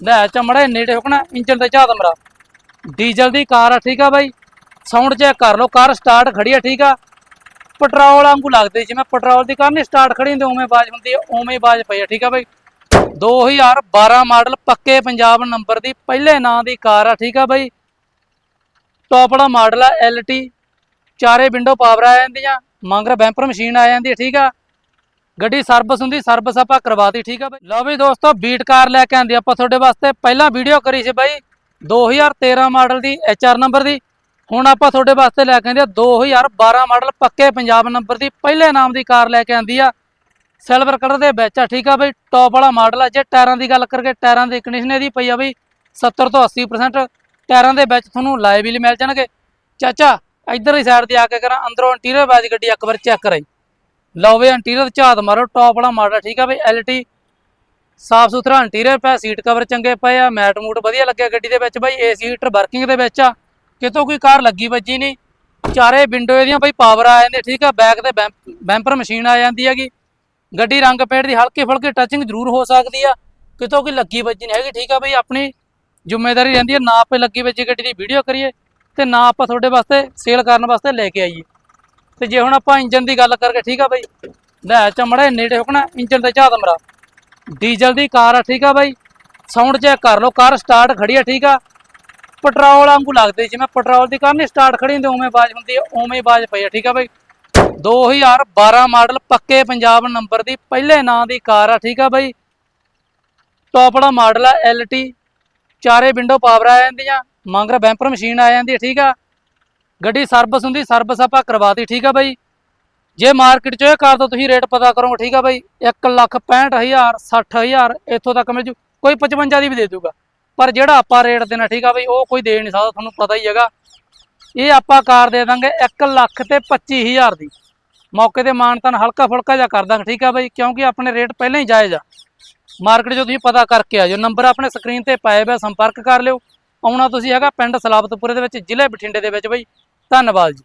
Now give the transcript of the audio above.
ਲੈ ਚਮੜੇ ਨੇੜੇ ਹੁਕਣਾ ਇੰਜਨ ਤੇ ਝਾਤ ਮਰਾ। ਡੀਜ਼ਲ ਦੀ ਕਾਰ ਆ, ਠੀਕ ਆ ਬਾਈ? ਸਾਊਂਡ ਚੈੱਕ ਕਰ ਲਓ, ਕਾਰ ਸਟਾਰਟ ਖੜੀ ਆ, ਠੀਕ ਆ? ਪੈਟਰੋਲ ਵਾਂਗੂ ਲੱਗਦੀ ਜਿਵੇਂ ਪੈਟਰੋਲ ਦੀ ਕਾਰ ਨਹੀਂ, ਸਟਾਰਟ ਖੜੀ ਹੁੰਦੀ, ਉਵੇਂ ਆਵਾਜ਼ ਹੁੰਦੀ ਹੈ ਉਵੇਂ ਹੀ ਆਵਾਜ਼ ਪਈ ਆ, ਠੀਕ ਆ ਬਾਈ? 2012 ਮਾਡਲ ਪੱਕੇ ਪੰਜਾਬ ਨੰਬਰ ਦੀ ਪਹਿਲੇ ਨਾਂ ਦੀ ਕਾਰ ਆ, ਠੀਕ ਆ ਬਾਈ? ਟੌਪ ਵਾਲਾ ਮਾਡਲ ਆ LT ਚਾਰੇ ਵਿੰਡੋ ਪਾਵਰ ਆ ਜਾਂਦੀਆਂ, ਮੰਗਰ ਬੈਂਪਰ ਮਸ਼ੀਨ ਆ ਜਾਂਦੀ ਹੈ ਠੀਕ ਆ? ਗੱਡੀ ਸਰਵਿਸ ਹੁੰਦੀ, ਸਰਵਿਸ ਆਪਾਂ ਕਰਵਾਤੀ ਠੀਕ ਆ ਬਾਈ? ਲਓ ਵੀ ਦੋਸਤੋ, ਬੀਟ ਕਾਰ ਲੈ ਕੇ ਆਂਦੀ ਆਪਾਂ ਤੁਹਾਡੇ ਵਾਸਤੇ। ਪਹਿਲਾਂ ਵੀਡੀਓ ਕਰੀ ਸੀ ਬਾਈ 2013 ਮਾਡਲ ਦੀ HR ਨੰਬਰ ਦੀ। ਹੁਣ ਆਪਾਂ ਤੁਹਾਡੇ ਵਾਸਤੇ ਲੈ ਕੇ ਆਂਦੇ ਆ 2012 ਮਾਡਲ, ਪੱਕੇ ਪੰਜਾਬ ਨੰਬਰ ਦੀ। ਪਹਿਲੇ ਨਾਮ ਦੀ ਕਾਰ ਲੈ ਕੇ ਆਂਦੀ ਆ। ਸਿਲਵਰ ਕਲਰ ਦੇ ਵਿੱਚ ਆ, ਠੀਕ ਆ ਬਈ? ਟੌਪ ਵਾਲਾ ਮਾਡਲ ਆ, ਜੇ ਟਾਇਰਾਂ ਦੀ ਗੱਲ ਕਰਕੇ, ਟਾਇਰਾਂ ਦੀ ਕੰਡੀਸ਼ਨ ਇਹਦੀ ਪਈ ਆ ਬਈ 70 ਤੋਂ 80% ਟਾਇਰਾਂ ਦੇ ਵਿੱਚ ਤੁਹਾਨੂੰ ਲਾਏ ਵੀਲ ਮਿਲ ਜਾਣਗੇ। ਚਾਚਾ ਇੱਧਰ ਦੀ ਸਾਈਡ ਤੇ ਆ ਕੇ ਕਰਾਂ, ਅੰਦਰੋਂ ਇੰਟੀਰੀਅਰ ਬਾਜ ਗੱਡੀ ਇੱਕ ਵਾਰ ਚੈੱਕ ਕਰਾਈ। ਲਓ ਵੀ ਇੰਟੀਰੀਅਰ ਝਾਤ ਮਾਰੋ ਟੌਪ ਵਾਲਾ ਮਾਡਲ ਠੀਕ ਆ ਬਈ ਐਲਟੀ ਸਾਫ਼ ਸੁਥਰਾ ਇੰਟੀਰੀਅਰ ਪਿਆ ਸੀਟ ਕਵਰ ਚੰਗੇ ਪਏ ਆ ਮੈਟ ਮੂਟ ਵਧੀਆ ਲੱਗਿਆ ਗੱਡੀ ਦੇ ਵਿੱਚ ਬਈ ਏਸੀ ਹੀਟਰ ਵਰਕਿੰਗ ਦੇ ਵਿੱਚ ਆ, ਕਿਤੋਂ ਕੋਈ ਕਾਰ ਲੱਗੀ ਵੱਜੀ ਨਹੀਂ। ਚਾਰੇ ਵਿੰਡੋ ਇਹਦੀਆਂ ਬਈ ਪਾਵਰ ਆ ਜਾਂਦੇ, ਠੀਕ ਆ ਬੈਕ ਤੇ ਬੈਂਪਰ ਮਸ਼ੀਨ ਆ ਜਾਂਦੀ ਹੈਗੀ। ਗੱਡੀ ਰੰਗ ਪੇਂਟ ਦੀ ਹਲਕੀ ਫੁਲਕੀ ਟੱਚਿੰਗ ਜ਼ਰੂਰ ਹੋ ਸਕਦੀ ਆ, ਕਿਤੋਂ ਕੋਈ ਲੱਗੀ ਵੱਜੀ ਨਹੀਂ ਹੈਗੀ, ਠੀਕ ਆ ਬਈ, ਆਪਣੀ ਜ਼ਿੰਮੇਵਾਰੀ ਰਹਿੰਦੀ ਹੈ ਨਾ ਆਪੇ ਲੱਗੀ ਵੱਜੀ ਗੱਡੀ ਦੀ ਵੀਡੀਓ ਕਰੀਏ ਤੇ ਨਾ ਆਪਾਂ ਤੁਹਾਡੇ ਵਾਸਤੇ ਸੇਲ ਕਰਨ ਵਾਸਤੇ ਲੈ ਕੇ ਆਈਏ। ਤੇ ਜੇ ਹੁਣ ਆਪਾਂ ਇੰਜਨ ਦੀ ਗੱਲ ਕਰਕੇ, ਠੀਕ ਆ ਬਈ? ਲੈ, ਚਮੜੇ ਨੇੜੇ ਹੁਕਣਾ ਇੰਜਨ ਦਾ ਝਾਤ ਮਰਾ। ਡੀਜ਼ਲ ਦੀ ਕਾਰ ਆ, ਠੀਕ ਆ ਬਾਈ? ਸਾਊਂਡ ਚੈੱਕ ਕਰ ਲਓ, ਕਾਰ ਸਟਾਰਟ ਖੜੀ ਆ, ਠੀਕ ਆ? ਪੈਟਰੋਲ ਵਾਂਗੂ ਲੱਗਦੀ, ਜਿਵੇਂ ਪੈਟਰੋਲ ਦੀ ਕਾਰ ਨਹੀਂ ਸਟਾਰਟ ਖੜੀ ਹੁੰਦੀ, ਉਵੇਂ ਆਵਾਜ਼ ਹੁੰਦੀ ਹੈ ਉਵੇਂ ਹੀ ਆਵਾਜ਼ ਪਈ ਆ, ਠੀਕ ਆ ਬਾਈ? 2012 ਮਾਡਲ ਪੱਕੇ ਪੰਜਾਬ ਨੰਬਰ ਦੀ ਪਹਿਲੇ ਨਾਂ ਦੀ ਕਾਰ ਆ, ਠੀਕ ਆ ਬਾਈ? ਟੌਪ ਵਾਲਾ ਮਾਡਲ ਆ LT ਚਾਰੇ ਵਿੰਡੋ ਪਾਵਰ ਆ ਜਾਂਦੀਆਂ, ਮੰਗਰ ਬੈਂਪਰ ਮਸ਼ੀਨ ਆ ਜਾਂਦੀ ਹੈ ਠੀਕ ਆ? ਗੱਡੀ ਸਰਵਿਸ ਹੁੰਦੀ, ਸਰਵਿਸ ਆਪਾਂ ਕਰਵਾਤੀ, ਠੀਕ ਆ ਬਾਈ? ਜੇ ਮਾਰਕੀਟ 'ਚ ਇਹ ਕਾਰ ਤੋਂ ਤੁਸੀਂ ਰੇਟ ਪਤਾ ਕਰੋਗੇ, ਠੀਕ ਆ ਬਾਈ? 1 ਲੱਖ 65000 60000 ਇੱਥੋਂ ਤੱਕ ਮਿਲ ਜੂ। ਕੋਈ 55 ਦੀ ਵੀ ਦੇ ਦੂਗਾ। ਪਰ ਜਿਹੜਾ ਆਪਾਂ ਰੇਟ ਦੇਣਾ, ਠੀਕ ਆ ਬਾਈ, ਉਹ ਕੋਈ ਦੇ ਨਹੀਂ ਸਕਦਾ, ਤੁਹਾਨੂੰ ਪਤਾ ਹੀ ਹੈਗਾ। ਇਹ ਆਪਾਂ ਕਾਰ ਦੇ ਦਾਂਗੇ 1 ਲੱਖ ਤੇ 25000 ਦੀ। ਮੌਕੇ ਤੇ ਮਾਨਤਨ ਹਲਕਾ ਫੁਲਕਾ ਜਿਹਾ ਕਰ ਦਾਂਗੇ, ਠੀਕ ਆ ਬਾਈ, ਕਿਉਂਕਿ ਆਪਣੇ ਰੇਟ ਪਹਿਲਾਂ ਹੀ ਜਾਇਜ਼ ਆ। ਮਾਰਕੀਟ 'ਚੋਂ ਤੁਸੀਂ ਪਤਾ ਕਰਕੇ ਆ ਜਾਓ ਨੰਬਰ ਆਪਣੇ ਸਕਰੀਨ ਤੇ ਪਾਏ ਹੋਏ ਸੰਪਰਕ ਕਰ ਲਿਓ। ਆਉਣਾ ਤੁਸੀਂ ਹੈਗਾ ਪਿੰਡ ਸਲਾਬਤਪੁਰੇ ਦੇ ਵਿੱਚ, ਜ਼ਿਲ੍ਹੇ ਬਠਿੰਡੇ ਦੇ ਵਿੱਚ ਬਾਈ। ਧੰਨਵਾਦ ਜੀ।